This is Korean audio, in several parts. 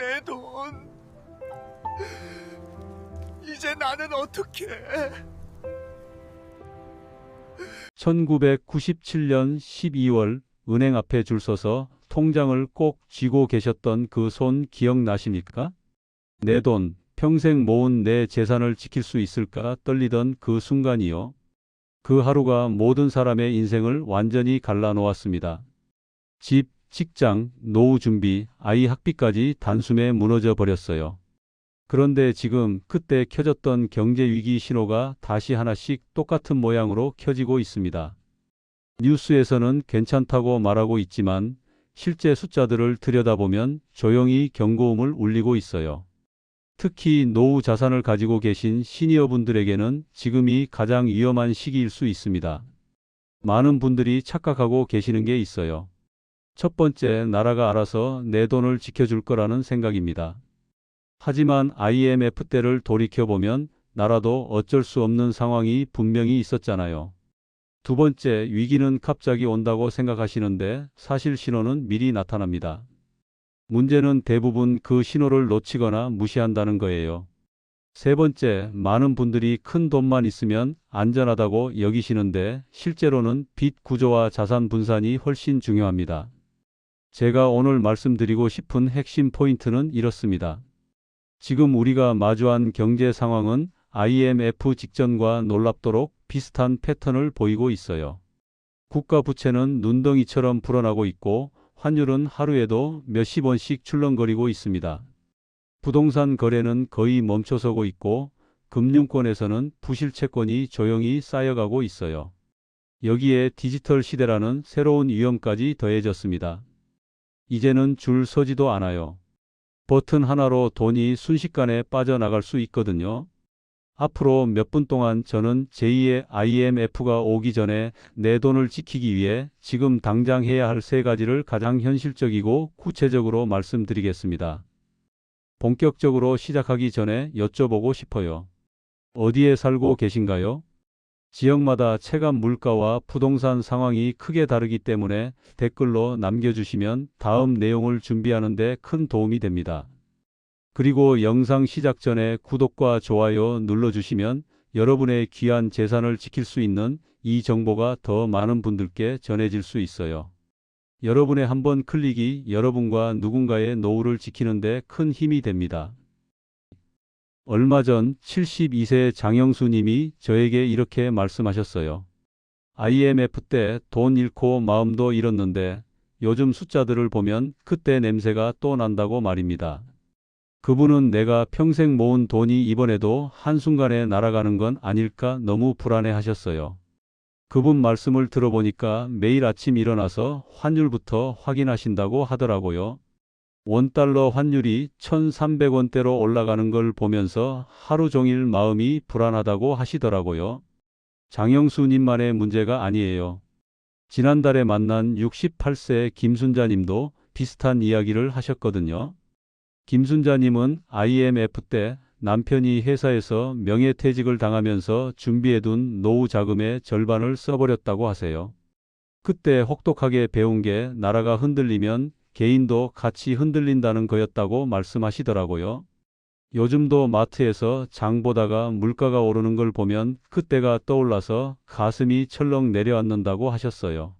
내 돈. 이제 나는 어떻게? 1997년 12월 은행 앞에 줄 서서 통장을 꼭 쥐고 계셨던 그 손 기억나십니까? 내 돈, 평생 모은 내 재산을 지킬 수 있을까 떨리던 그 순간이요. 그 하루가 모든 사람의 인생을 완전히 갈라놓았습니다. 집, 직장, 노후 준비, 아이 학비까지 단숨에 무너져 버렸어요. 그런데 지금 그때 켜졌던 경제 위기 신호가 다시 하나씩 똑같은 모양으로 켜지고 있습니다. 뉴스에서는 괜찮다고 말하고 있지만 실제 숫자들을 들여다보면 조용히 경고음을 울리고 있어요. 특히 노후 자산을 가지고 계신 시니어분들에게는 지금이 가장 위험한 시기일 수 있습니다. 많은 분들이 착각하고 계시는 게 있어요. 첫 번째, 나라가 알아서 내 돈을 지켜줄 거라는 생각입니다. 하지만 IMF 때를 돌이켜보면 나라도 어쩔 수 없는 상황이 분명히 있었잖아요. 두 번째, 위기는 갑자기 온다고 생각하시는데 사실 신호는 미리 나타납니다. 문제는 대부분 그 신호를 놓치거나 무시한다는 거예요. 세 번째, 많은 분들이 큰 돈만 있으면 안전하다고 여기시는데 실제로는 빚 구조와 자산 분산이 훨씬 중요합니다. 제가 오늘 말씀드리고 싶은 핵심 포인트는 이렇습니다. 지금 우리가 마주한 경제 상황은 IMF 직전과 놀랍도록 비슷한 패턴을 보이고 있어요. 국가 부채는 눈덩이처럼 불어나고 있고 환율은 하루에도 몇십 원씩 출렁거리고 있습니다. 부동산 거래는 거의 멈춰서고 있고 금융권에서는 부실 채권이 조용히 쌓여가고 있어요. 여기에 디지털 시대라는 새로운 위험까지 더해졌습니다. 이제는 줄 서지도 않아요. 버튼 하나로 돈이 순식간에 빠져나갈 수 있거든요. 앞으로 몇 분 동안 저는 제2의 IMF가 오기 전에 내 돈을 지키기 위해 지금 당장 해야 할 세 가지를 가장 현실적이고 구체적으로 말씀드리겠습니다. 본격적으로 시작하기 전에 여쭤보고 싶어요. 어디에 살고 계신가요? 지역마다 체감 물가와 부동산 상황이 크게 다르기 때문에 댓글로 남겨주시면 다음 내용을 준비하는 데 큰 도움이 됩니다. 그리고 영상 시작 전에 구독과 좋아요 눌러주시면 여러분의 귀한 재산을 지킬 수 있는 이 정보가 더 많은 분들께 전해질 수 있어요. 여러분의 한 번 클릭이 여러분과 누군가의 노후를 지키는 데 큰 힘이 됩니다. 얼마 전 72세 장영수 님이 저에게 이렇게 말씀하셨어요. IMF 때 돈 잃고 마음도 잃었는데 요즘 숫자들을 보면 그때 냄새가 또 난다고 말입니다. 그분은 내가 평생 모은 돈이 이번에도 한순간에 날아가는 건 아닐까 너무 불안해 하셨어요. 그분 말씀을 들어보니까 매일 아침 일어나서 환율부터 확인하신다고 하더라고요. 원달러 환율이 1,300원대로 올라가는 걸 보면서 하루 종일 마음이 불안하다고 하시더라고요. 장영수님만의 문제가 아니에요. 지난달에 만난 68세 김순자 님도 비슷한 이야기를 하셨거든요. 김순자님은 IMF 때 남편이 회사에서 명예퇴직을 당하면서 준비해둔 노후 자금의 절반을 써버렸다고 하세요. 그때 혹독하게 배운 게 나라가 흔들리면 개인도 같이 흔들린다는 거였다고 말씀하시더라고요. 요즘도 마트에서 장 보다가 물가가 오르는 걸 보면 그때가 떠올라서 가슴이 철렁 내려앉는다고 하셨어요.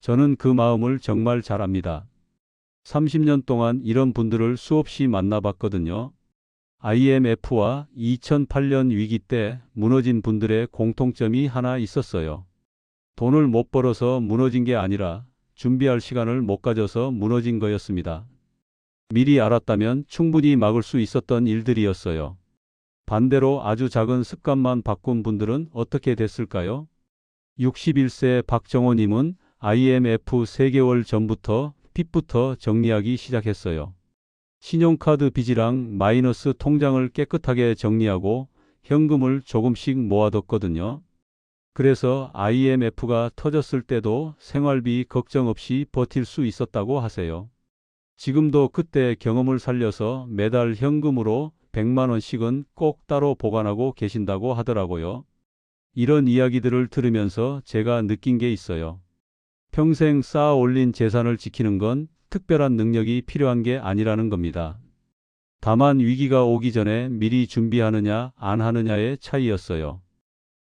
저는 그 마음을 정말 잘 압니다. 30년 동안 이런 분들을 수없이 만나봤거든요. IMF와 2008년 위기 때 무너진 분들의 공통점이 하나 있었어요. 돈을 못 벌어서 무너진 게 아니라 준비할 시간을 못 가져서 무너진 거였습니다. 미리 알았다면 충분히 막을 수 있었던 일들이었어요. 반대로 아주 작은 습관만 바꾼 분들은 어떻게 됐을까요? 61세 박정호님은 IMF 3개월 전부터 빚부터 정리하기 시작했어요. 신용카드 빚이랑 마이너스 통장을 깨끗하게 정리하고 현금을 조금씩 모아뒀거든요. 그래서 IMF가 터졌을 때도 생활비 걱정 없이 버틸 수 있었다고 하세요. 지금도 그때 경험을 살려서 매달 현금으로 100만 원씩은 꼭 따로 보관하고 계신다고 하더라고요. 이런 이야기들을 들으면서 제가 느낀 게 있어요. 평생 쌓아 올린 재산을 지키는 건 특별한 능력이 필요한 게 아니라는 겁니다. 다만 위기가 오기 전에 미리 준비하느냐 안 하느냐의 차이였어요.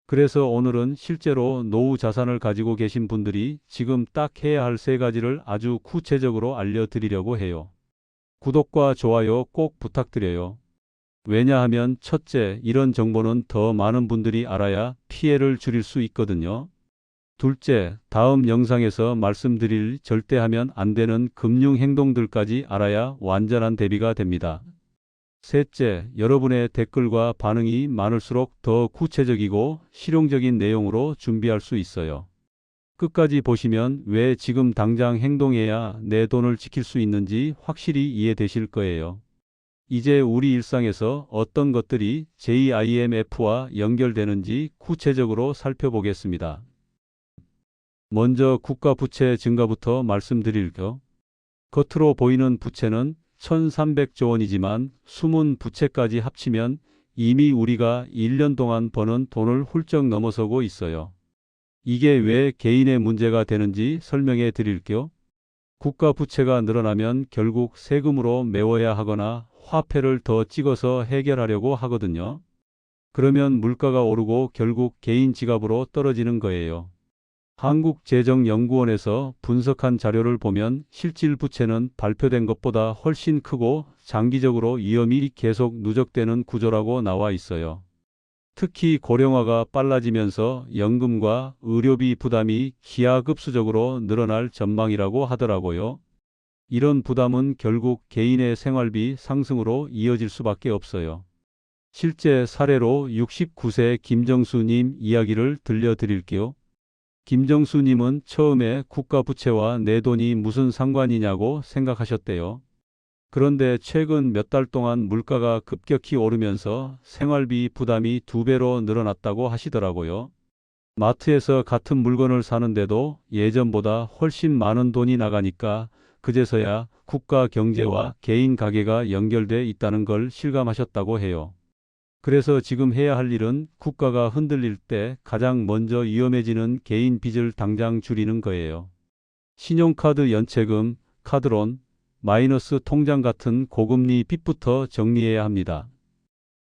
그래서 오늘은 실제로 노후 자산을 가지고 계신 분들이 지금 딱 해야 할 세 가지를 아주 구체적으로 알려드리려고 해요. 구독과 좋아요 꼭 부탁드려요. 왜냐하면 첫째, 이런 정보는 더 많은 분들이 알아야 피해를 줄일 수 있거든요. 둘째, 다음 영상에서 말씀드릴 절대 하면 안 되는 금융 행동들까지 알아야 완전한 대비가 됩니다. 셋째, 여러분의 댓글과 반응이 많을수록 더 구체적이고 실용적인 내용으로 준비할 수 있어요. 끝까지 보시면 왜 지금 당장 행동해야 내 돈을 지킬 수 있는지 확실히 이해되실 거예요. 이제 우리 일상에서 어떤 것들이 JIMF와 연결되는지 구체적으로 살펴보겠습니다. 먼저 국가 부채 증가부터 말씀드릴게요. 겉으로 보이는 부채는 1300조 원이지만 숨은 부채까지 합치면 이미 우리가 1년 동안 버는 돈을 훌쩍 넘어서고 있어요. 이게 왜 개인의 문제가 되는지 설명해 드릴게요. 국가 부채가 늘어나면 결국 세금으로 메워야 하거나 화폐를 더 찍어서 해결하려고 하거든요. 그러면 물가가 오르고 결국 개인 지갑으로 떨어지는 거예요. 한국재정연구원에서 분석한 자료를 보면 실질 부채는 발표된 것보다 훨씬 크고 장기적으로 위험이 계속 누적되는 구조라고 나와 있어요. 특히 고령화가 빨라지면서 연금과 의료비 부담이 기하급수적으로 늘어날 전망이라고 하더라고요. 이런 부담은 결국 개인의 생활비 상승으로 이어질 수밖에 없어요. 실제 사례로 69세 김정수님 이야기를 들려드릴게요. 김정수님은 처음에 국가 부채와 내 돈이 무슨 상관이냐고 생각하셨대요. 그런데 최근 몇 달 동안 물가가 급격히 오르면서 생활비 부담이 두 배로 늘어났다고 하시더라고요. 마트에서 같은 물건을 사는데도 예전보다 훨씬 많은 돈이 나가니까 그제서야 국가 경제와 개인 가계가 연결돼 있다는 걸 실감하셨다고 해요. 그래서 지금 해야 할 일은 국가가 흔들릴 때 가장 먼저 위험해지는 개인 빚을 당장 줄이는 거예요. 신용카드 연체금, 카드론, 마이너스 통장 같은 고금리 빚부터 정리해야 합니다.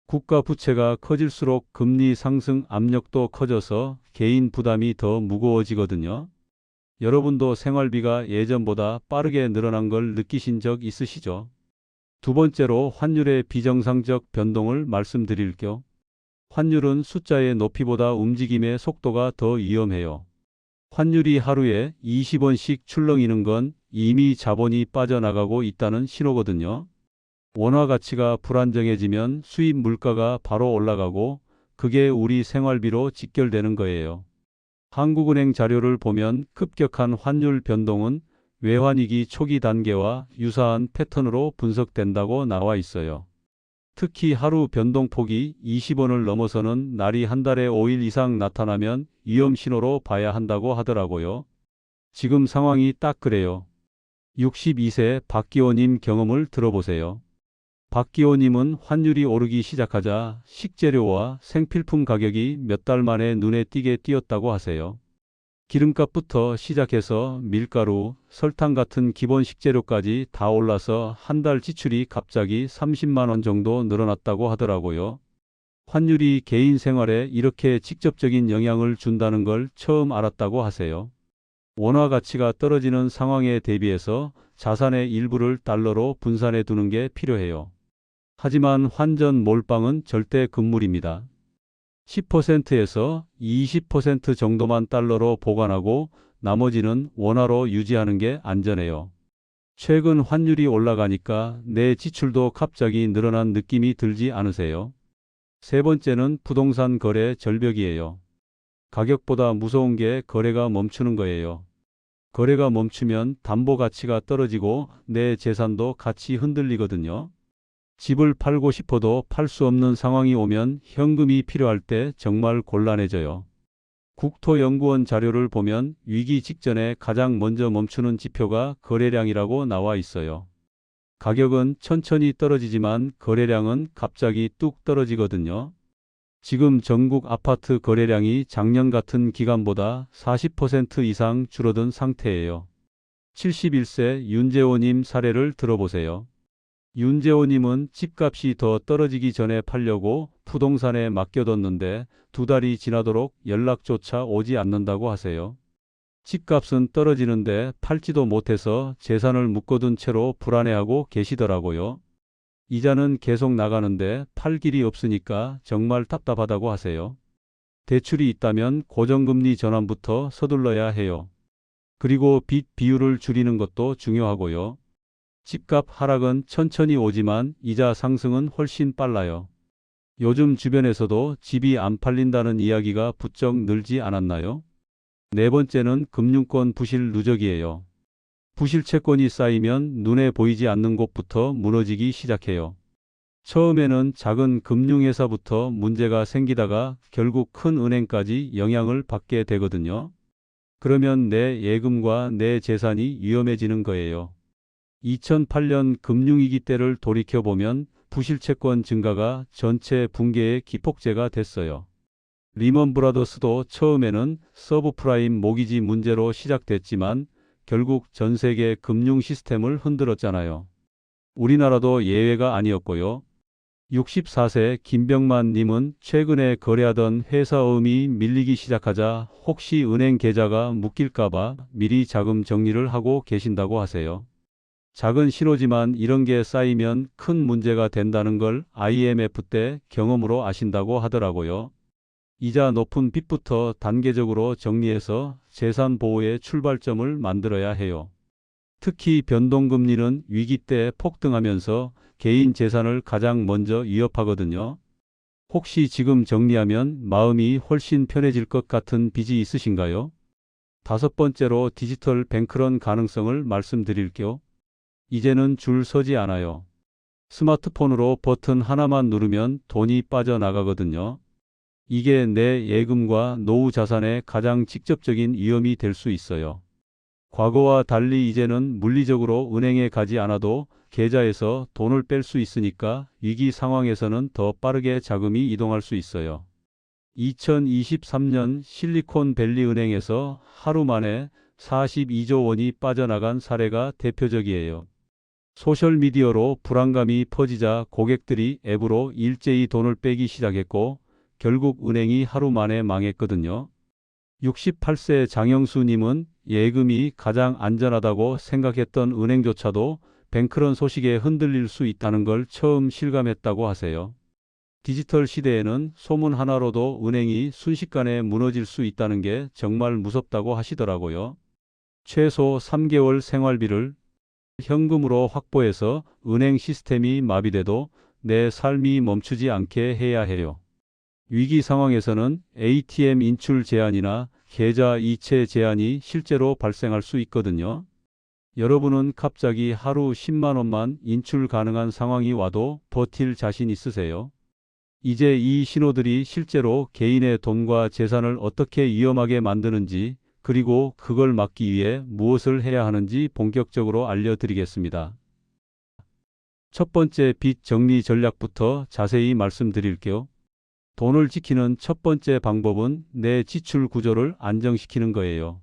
국가 부채가 커질수록 금리 상승 압력도 커져서 개인 부담이 더 무거워지거든요. 여러분도 생활비가 예전보다 빠르게 늘어난 걸 느끼신 적 있으시죠? 두 번째로 환율의 비정상적 변동을 말씀드릴게요. 환율은 숫자의 높이보다 움직임의 속도가 더 위험해요. 환율이 하루에 20원씩 출렁이는 건 이미 자본이 빠져나가고 있다는 신호거든요. 원화 가치가 불안정해지면 수입 물가가 바로 올라가고 그게 우리 생활비로 직결되는 거예요. 한국은행 자료를 보면 급격한 환율 변동은 외환위기 초기 단계와 유사한 패턴으로 분석된다고 나와 있어요. 특히 하루 변동폭이 20원을 넘어서는 날이 한 달에 5일 이상 나타나면 위험 신호로 봐야 한다고 하더라고요. 지금 상황이 딱 그래요. 62세 박기호님 경험을 들어보세요. 박기호님은 환율이 오르기 시작하자 식재료와 생필품 가격이 몇 달 만에 눈에 띄게 뛰었다고 하세요. 기름값부터 시작해서 밀가루, 설탕 같은 기본 식재료까지 다 올라서 한 달 지출이 갑자기 30만 원 정도 늘어났다고 하더라고요. 환율이 개인 생활에 이렇게 직접적인 영향을 준다는 걸 처음 알았다고 하세요. 원화 가치가 떨어지는 상황에 대비해서 자산의 일부를 달러로 분산해 두는 게 필요해요. 하지만 환전 몰빵은 절대 금물입니다. 10%에서 20% 정도만 달러로 보관하고 나머지는 원화로 유지하는 게 안전해요. 최근 환율이 올라가니까 내 지출도 갑자기 늘어난 느낌이 들지 않으세요? 세 번째는 부동산 거래 절벽이에요. 가격보다 무서운 게 거래가 멈추는 거예요. 거래가 멈추면 담보 가치가 떨어지고 내 재산도 같이 흔들리거든요. 집을 팔고 싶어도 팔 수 없는 상황이 오면 현금이 필요할 때 정말 곤란해져요. 국토연구원 자료를 보면 위기 직전에 가장 먼저 멈추는 지표가 거래량이라고 나와 있어요. 가격은 천천히 떨어지지만 거래량은 갑자기 뚝 떨어지거든요. 지금 전국 아파트 거래량이 작년 같은 기간보다 40% 이상 줄어든 상태예요. 71세 윤재호님 사례를 들어보세요. 윤재호님은 집값이 더 떨어지기 전에 팔려고 부동산에 맡겨뒀는데 두 달이 지나도록 연락조차 오지 않는다고 하세요. 집값은 떨어지는데 팔지도 못해서 재산을 묶어둔 채로 불안해하고 계시더라고요. 이자는 계속 나가는데 팔 길이 없으니까 정말 답답하다고 하세요. 대출이 있다면 고정금리 전환부터 서둘러야 해요. 그리고 빚 비율을 줄이는 것도 중요하고요. 집값 하락은 천천히 오지만 이자 상승은 훨씬 빨라요. 요즘 주변에서도 집이 안 팔린다는 이야기가 부쩍 늘지 않았나요? 네 번째는 금융권 부실 누적이에요. 부실 채권이 쌓이면 눈에 보이지 않는 곳부터 무너지기 시작해요. 처음에는 작은 금융회사부터 문제가 생기다가 결국 큰 은행까지 영향을 받게 되거든요. 그러면 내 예금과 내 재산이 위험해지는 거예요. 2008년 금융위기 때를 돌이켜보면 부실채권 증가가 전체 붕괴의 기폭제가 됐어요. 리먼 브라더스도 처음에는 서브프라임 모기지 문제로 시작됐지만 결국 전 세계 금융 시스템을 흔들었잖아요. 우리나라도 예외가 아니었고요. 64세 김병만 님은 최근에 거래하던 회사음이 밀리기 시작하자 혹시 은행 계좌가 묶일까봐 미리 자금 정리를 하고 계신다고 하세요. 작은 신호지만 이런 게 쌓이면 큰 문제가 된다는 걸 IMF 때 경험으로 아신다고 하더라고요. 이자 높은 빚부터 단계적으로 정리해서 재산 보호의 출발점을 만들어야 해요. 특히 변동금리는 위기 때 폭등하면서 개인 재산을 가장 먼저 위협하거든요. 혹시 지금 정리하면 마음이 훨씬 편해질 것 같은 빚이 있으신가요? 다섯 번째로 디지털 뱅크런 가능성을 말씀드릴게요. 이제는 줄 서지 않아요. 스마트폰으로 버튼 하나만 누르면 돈이 빠져나가거든요. 이게 내 예금과 노후 자산에 가장 직접적인 위험이 될 수 있어요. 과거와 달리 이제는 물리적으로 은행에 가지 않아도 계좌에서 돈을 뺄 수 있으니까 위기 상황에서는 더 빠르게 자금이 이동할 수 있어요. 2023년 실리콘밸리 은행에서 하루 만에 42조 원이 빠져나간 사례가 대표적이에요. 소셜미디어로 불안감이 퍼지자 고객들이 앱으로 일제히 돈을 빼기 시작했고 결국 은행이 하루 만에 망했거든요. 68세 장영수님은 예금이 가장 안전하다고 생각했던 은행조차도 뱅크런 소식에 흔들릴 수 있다는 걸 처음 실감했다고 하세요. 디지털 시대에는 소문 하나로도 은행이 순식간에 무너질 수 있다는 게 정말 무섭다고 하시더라고요. 최소 3개월 생활비를 현금으로 확보해서 은행 시스템이 마비돼도 내 삶이 멈추지 않게 해야 해요. 위기 상황에서는 ATM 인출 제한이나 계좌 이체 제한이 실제로 발생할 수 있거든요. 여러분은 갑자기 하루 10만 원만 인출 가능한 상황이 와도 버틸 자신 있으세요? 이제 이 신호들이 실제로 개인의 돈과 재산을 어떻게 위험하게 만드는지 그리고 그걸 막기 위해 무엇을 해야 하는지 본격적으로 알려드리겠습니다. 첫 번째 빚 정리 전략부터 자세히 말씀드릴게요. 돈을 지키는 첫 번째 방법은 내 지출 구조를 안정시키는 거예요.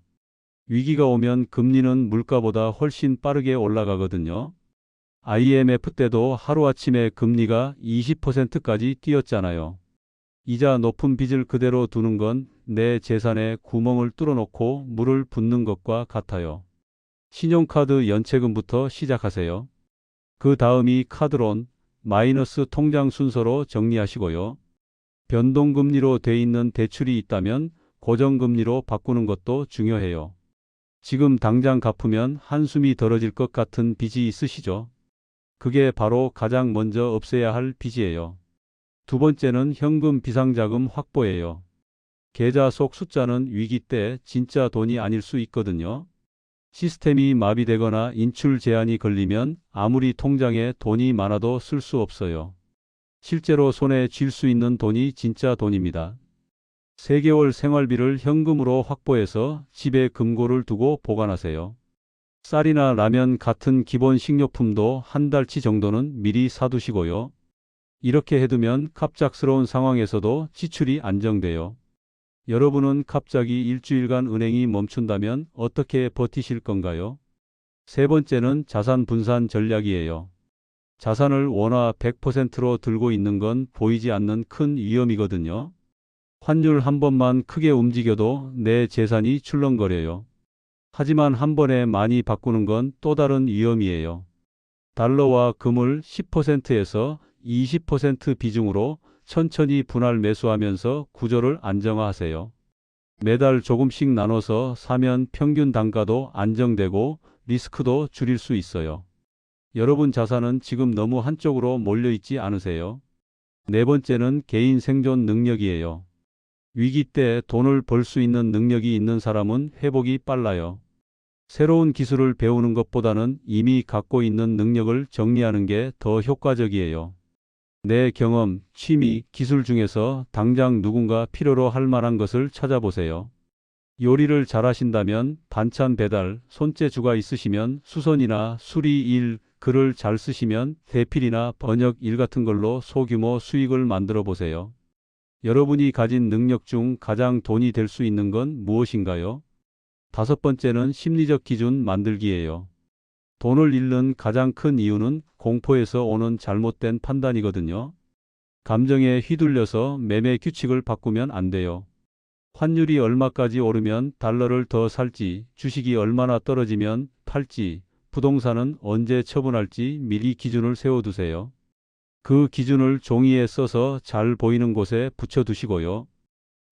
위기가 오면 금리는 물가보다 훨씬 빠르게 올라가거든요. IMF 때도 하루아침에 금리가 20%까지 뛰었잖아요. 이자 높은 빚을 그대로 두는 건 내 재산에 구멍을 뚫어놓고 물을 붓는 것과 같아요. 신용카드 연체금부터 시작하세요. 그 다음이 카드론, 마이너스 통장 순서로 정리하시고요. 변동금리로 돼 있는 대출이 있다면 고정금리로 바꾸는 것도 중요해요. 지금 당장 갚으면 한숨이 덜어질 것 같은 빚이 있으시죠? 그게 바로 가장 먼저 없애야 할 빚이에요. 두 번째는 현금 비상자금 확보예요. 계좌 속 숫자는 위기 때 진짜 돈이 아닐 수 있거든요. 시스템이 마비되거나 인출 제한이 걸리면 아무리 통장에 돈이 많아도 쓸 수 없어요. 실제로 손에 쥘 수 있는 돈이 진짜 돈입니다. 3개월 생활비를 현금으로 확보해서 집에 금고를 두고 보관하세요. 쌀이나 라면 같은 기본 식료품도 한 달치 정도는 미리 사두시고요. 이렇게 해두면 갑작스러운 상황에서도 지출이 안정돼요. 여러분은 갑자기 일주일간 은행이 멈춘다면 어떻게 버티실 건가요? 세 번째는 자산 분산 전략이에요. 자산을 원화 100%로 들고 있는 건 보이지 않는 큰 위험이거든요. 환율 한 번만 크게 움직여도 내 재산이 출렁거려요. 하지만 한 번에 많이 바꾸는 건 또 다른 위험이에요. 달러와 금을 10%에서 20% 비중으로 천천히 분할 매수하면서 구조를 안정화하세요. 매달 조금씩 나눠서 사면 평균 단가도 안정되고 리스크도 줄일 수 있어요. 여러분 자산은 지금 너무 한쪽으로 몰려 있지 않으세요? 네 번째는 개인 생존 능력이에요. 위기 때 돈을 벌 수 있는 능력이 있는 사람은 회복이 빨라요. 새로운 기술을 배우는 것보다는 이미 갖고 있는 능력을 정리하는 게 더 효과적이에요. 내 경험, 취미, 기술 중에서 당장 누군가 필요로 할 만한 것을 찾아보세요. 요리를 잘하신다면 반찬 배달, 손재주가 있으시면 수선이나 수리 일, 글을 잘 쓰시면 대필이나 번역 일 같은 걸로 소규모 수익을 만들어 보세요. 여러분이 가진 능력 중 가장 돈이 될 수 있는 건 무엇인가요? 다섯 번째는 심리적 기준 만들기예요. 돈을 잃는 가장 큰 이유는 공포에서 오는 잘못된 판단이거든요. 감정에 휘둘려서 매매 규칙을 바꾸면 안 돼요. 환율이 얼마까지 오르면 달러를 더 살지, 주식이 얼마나 떨어지면 팔지, 부동산은 언제 처분할지 미리 기준을 세워두세요. 그 기준을 종이에 써서 잘 보이는 곳에 붙여두시고요.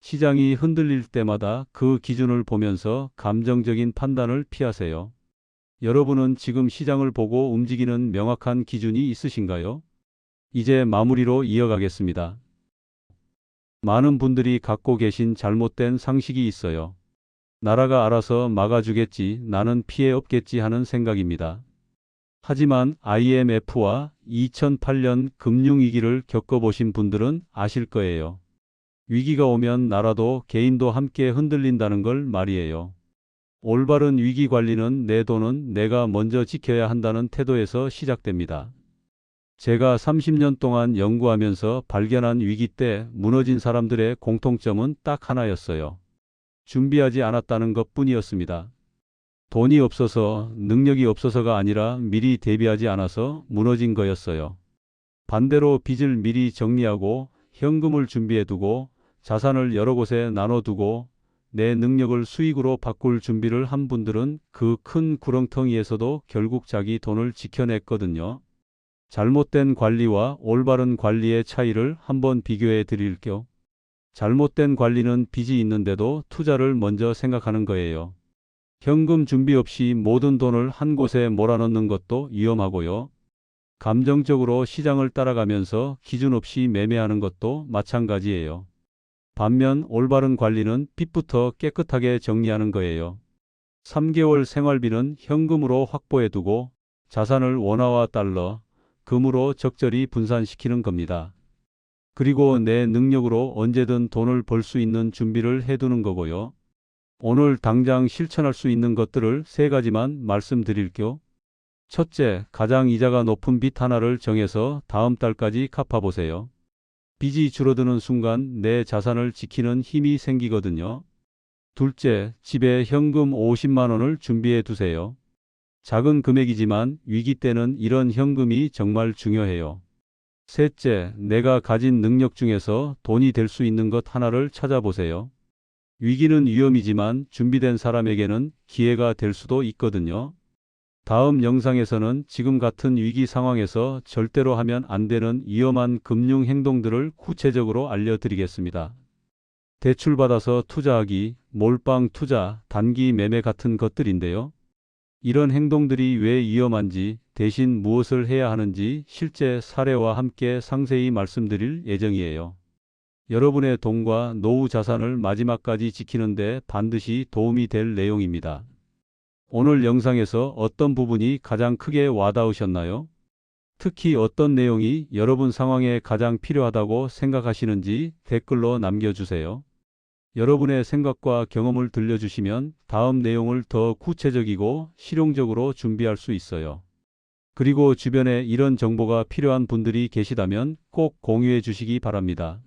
시장이 흔들릴 때마다 그 기준을 보면서 감정적인 판단을 피하세요. 여러분은 지금 시장을 보고 움직이는 명확한 기준이 있으신가요? 이제 마무리로 이어가겠습니다. 많은 분들이 갖고 계신 잘못된 상식이 있어요. 나라가 알아서 막아주겠지, 나는 피해 없겠지 하는 생각입니다. 하지만 IMF와 2008년 금융위기를 겪어보신 분들은 아실 거예요. 위기가 오면 나라도 개인도 함께 흔들린다는 걸 말이에요. 올바른 위기 관리는 내 돈은 내가 먼저 지켜야 한다는 태도에서 시작됩니다. 제가 30년 동안 연구하면서 발견한 위기 때 무너진 사람들의 공통점은 딱 하나였어요. 준비하지 않았다는 것 뿐이었습니다. 돈이 없어서 능력이 없어서가 아니라 미리 대비하지 않아서 무너진 거였어요. 반대로 빚을 미리 정리하고 현금을 준비해두고 자산을 여러 곳에 나눠두고 내 능력을 수익으로 바꿀 준비를 한 분들은 그 큰 구렁텅이에서도 결국 자기 돈을 지켜냈거든요. 잘못된 관리와 올바른 관리의 차이를 한번 비교해 드릴게요. 잘못된 관리는 빚이 있는데도 투자를 먼저 생각하는 거예요. 현금 준비 없이 모든 돈을 한 곳에 몰아넣는 것도 위험하고요. 감정적으로 시장을 따라가면서 기준 없이 매매하는 것도 마찬가지예요. 반면 올바른 관리는 빚부터 깨끗하게 정리하는 거예요. 3개월 생활비는 현금으로 확보해 두고 자산을 원화와 달러, 금으로 적절히 분산시키는 겁니다. 그리고 내 능력으로 언제든 돈을 벌 수 있는 준비를 해두는 거고요. 오늘 당장 실천할 수 있는 것들을 세 가지만 말씀드릴게요. 첫째, 가장 이자가 높은 빚 하나를 정해서 다음 달까지 갚아보세요. 빚이 줄어드는 순간 내 자산을 지키는 힘이 생기거든요. 둘째, 집에 현금 50만 원을 준비해 두세요. 작은 금액이지만 위기 때는 이런 현금이 정말 중요해요. 셋째, 내가 가진 능력 중에서 돈이 될 수 있는 것 하나를 찾아보세요. 위기는 위험이지만 준비된 사람에게는 기회가 될 수도 있거든요. 다음 영상에서는 지금 같은 위기 상황에서 절대로 하면 안 되는 위험한 금융 행동들을 구체적으로 알려드리겠습니다. 대출받아서 투자하기, 몰빵 투자, 단기 매매 같은 것들인데요. 이런 행동들이 왜 위험한지, 대신 무엇을 해야 하는지 실제 사례와 함께 상세히 말씀드릴 예정이에요. 여러분의 돈과 노후 자산을 마지막까지 지키는데 반드시 도움이 될 내용입니다. 오늘 영상에서 어떤 부분이 가장 크게 와닿으셨나요? 특히 어떤 내용이 여러분 상황에 가장 필요하다고 생각하시는지 댓글로 남겨주세요. 여러분의 생각과 경험을 들려주시면 다음 내용을 더 구체적이고 실용적으로 준비할 수 있어요. 그리고 주변에 이런 정보가 필요한 분들이 계시다면 꼭 공유해 주시기 바랍니다.